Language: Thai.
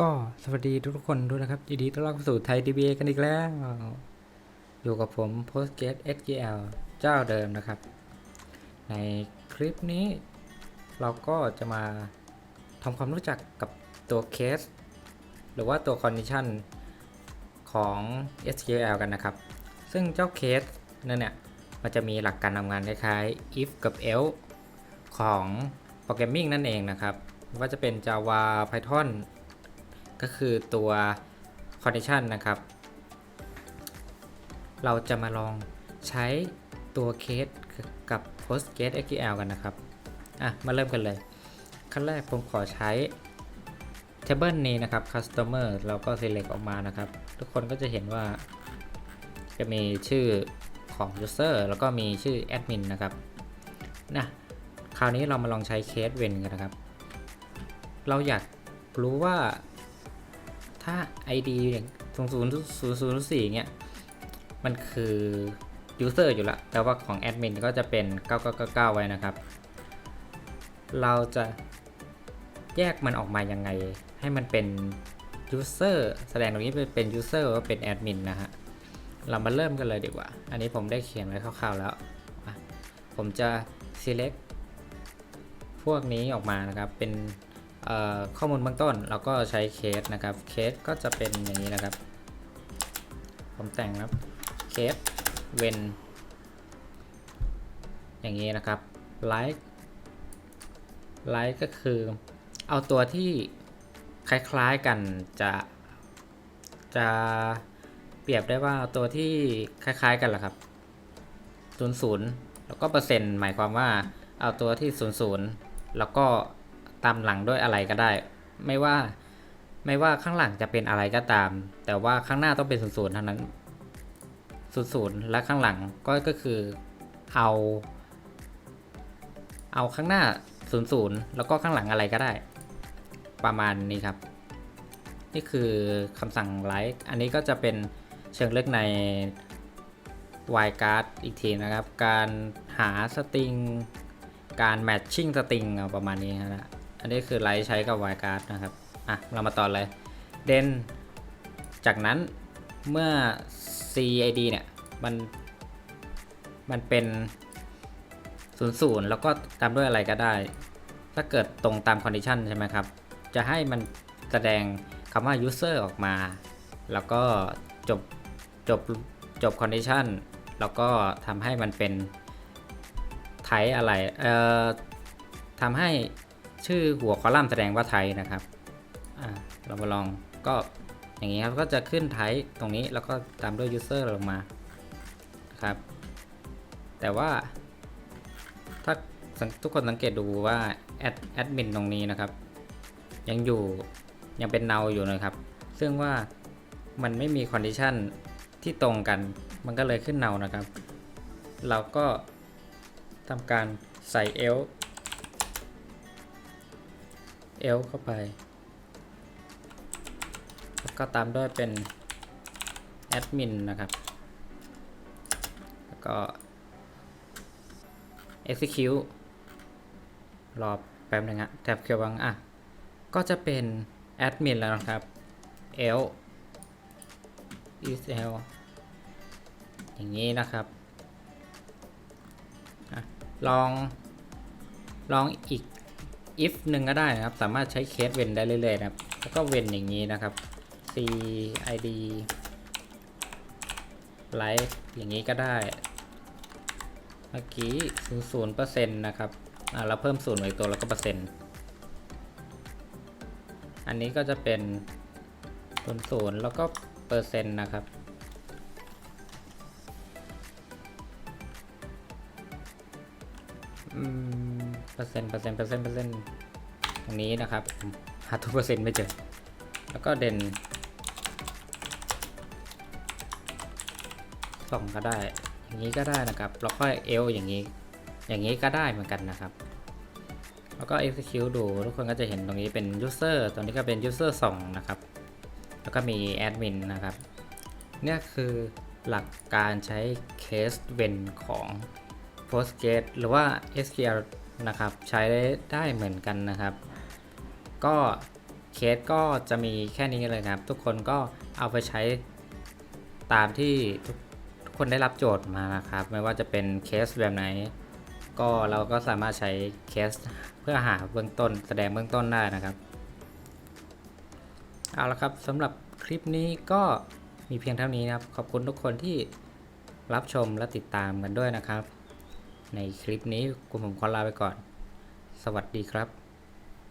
ก็สวัสดีทุกคนด้วยนะครับยินดีต้อนรับสู่ไทย DBA กันอีกแล้ว อยู่กับผม Postgate SQL เจ้าเดิมนะครับ ในคลิปนี้ เราก็จะมาทำความรู้จักกับตัวเคส หรือว่าตัว condition ของ SQL กันนะครับ ซึ่งเจ้าเคสนั่นเนี่ย มันจะมีหลักการทำงานคล้ายๆ if กับ else ของโปรแกรมมิ่งนั่นเองนะครับ ว่าจะเป็น Java Python ก็คือตัว condition นะครับ เราจะมาลองใช้ตัวเคสกับ PostgreSQL กันนะครับ อะ มาเริ่มกันเลย ขั้นแรกผมขอใช้ table นี้นะครับ customer เราก็ select ออกมานะครับ ทุกคนก็จะเห็นว่า จะมีชื่อของ user แล้วก็มีชื่อ admin นะครับ นะคราวนี้เรามาลองใช้เคสเวนกันนะครับ เราอยากรู้ว่า ถ้า ID อย่าง0 0 0 0 4เงี้ย มันคือ user อยู่ละแต่ว่าของ admin ก็จะเป็น 9999 ไว้นะครับ เราจะแยกมันออกมายังไง ให้มันเป็น user แสดงตรงนี้เป็น user ว่าเป็น admin นะฮะ เรามาเริ่มกันเลยดีกว่า อันนี้ผมได้เขียนไว้คร่าวๆแล้ว ผมจะ select พวกนี้ออกมานะครับ เป็น ข้อมูลเบื้องต้นเราก็ใช้เคสนะครับเคสก็จะเป็นอย่างนี้นะครับ ผมแต่งครับเคสเวนอย่างนี้นะครับ like like ก็คือเอาตัวที่คล้ายๆกันจะจะเปรียบได้ว่าตัวที่คล้ายๆกันแหละครับ00แล้วก็เปอร์เซ็นต์หมายความว่าเอาตัวที่00แล้วก็ ตามหลังด้วยอะไรก็ได้ ไม่ว่าไม่ว่าข้างหลังจะเป็นอะไรก็ตาม แต่ว่าข้างหน้าต้องเป็น00เท่านั้น00และข้างหลังก็ก็คือเอา เอาข้างหน้า00แล้วก็ข้างหลังอะไรก็ได้ ประมาณนี้ครับ นี่คือคำสั่ง like อันนี้ก็จะเป็นเชิงลึกใน y card อีกทีนะครับ การหาสตริง การแมทชิ่งสตริงประมาณนี้นะ อันนี้คือไลท์ใช้กับ y card นะครับ อะ เรามาต่อเลย เดน จากนั้นเมื่อ cid เนี่ย มัน มันเป็น00แล้วก็ตามด้วยอะไรก็ได้ ถ้าเกิดตรงตาม condition ใช่ไหมครับ จะให้มันแสดงคำว่า user ออกมา แล้วก็จบ จบ จบ condition แล้วก็ทำให้มันเป็นไทป์อะไร เอ่อทำให้ ชื่อหัวคอลัมน์แสดงว่าไทป์นะครับเรามาลองก็อย่างนี้ครับก็จะขึ้นไทป์ตรงนี้แล้วก็ตามด้วย user ลงมาครับ แต่ว่า ถ้าทุกคนสังเกตดูว่าแอดแอดมินตรงนี้นะครับ ยังอยู่ยังเป็นเนาอยู่นะครับ ซึ่งว่ามันไม่มีคอนดิชันที่ตรงกัน มันก็เลยขึ้นเนานะครับ เราก็ทำการใส่เอลเอลเข้าไป แล้วก็ตามด้วยเป็นแอดมินนะครับ แล้วก็ execute รอแป๊บนึงฮะแท็บเขียววังอะ ก็จะเป็นแอดมินแล้วนะครับ l is l อย่างนี้นะครับอะลองลองอีก if หนึ่งก็ได้นะครับ สามารถใช้เคสเว้นได้เรื่อยๆนะครับ แล้วก็เว้นอย่างนี้นะครับ c id life อย่างนี้ก็ได้ เมื่อกี้ศูนย์เปอร์เซ็นต์นะครับ อ่าเราเพิ่มศูนย์ไว้ตัวแล้วก็เปอร์เซ็นต์ อันนี้ก็จะเป็นศูนย์ศูนย์แล้วก็เปอร์เซ็นต์นะครับ เปอร์เซ็นต์เปอร์เซ็นต์เปอร์เซ็นต์เปอร์เซ็นต์ตรงนี้นะครับหาตัวเปอร์เซ็นต์ไม่เจอ แล้วก็เด่นสองก็ได้ อย่างนี้ก็ได้นะครับ แล้วก็เอลอย่างนี้ อย่างนี้ก็ได้เหมือนกันนะครับ แล้วก็ execute ดู ทุกคนก็จะเห็นตรงนี้เป็น user ตรงนี้ก็เป็น user 2นะครับ แล้วก็มี admin นะครับ เนี่ยคือหลักการใช้ case when ของ Postgres หรือว่า SQL นะครับ ใช้ได้เหมือนกันนะครับ ก็เคสก็จะมีแค่นี้เลยครับ ทุกคนก็เอาไปใช้ตามที่ทุกทุกคนได้รับโจทย์มานะครับ ไม่ว่าจะเป็นเคสแบบไหน ก็เราก็สามารถใช้เคสเพื่อหาเบื้องต้น แสดงเบื้องต้นได้นะครับเอาละครับสำหรับคลิปนี้ก็มีเพียงเท่านี้นะครับ ขอบคุณทุกคนที่รับชมและติดตามกันด้วยนะครับ ในคลิปนี้กลุ่มผมขอลาไปก่อน สวัสดีครับ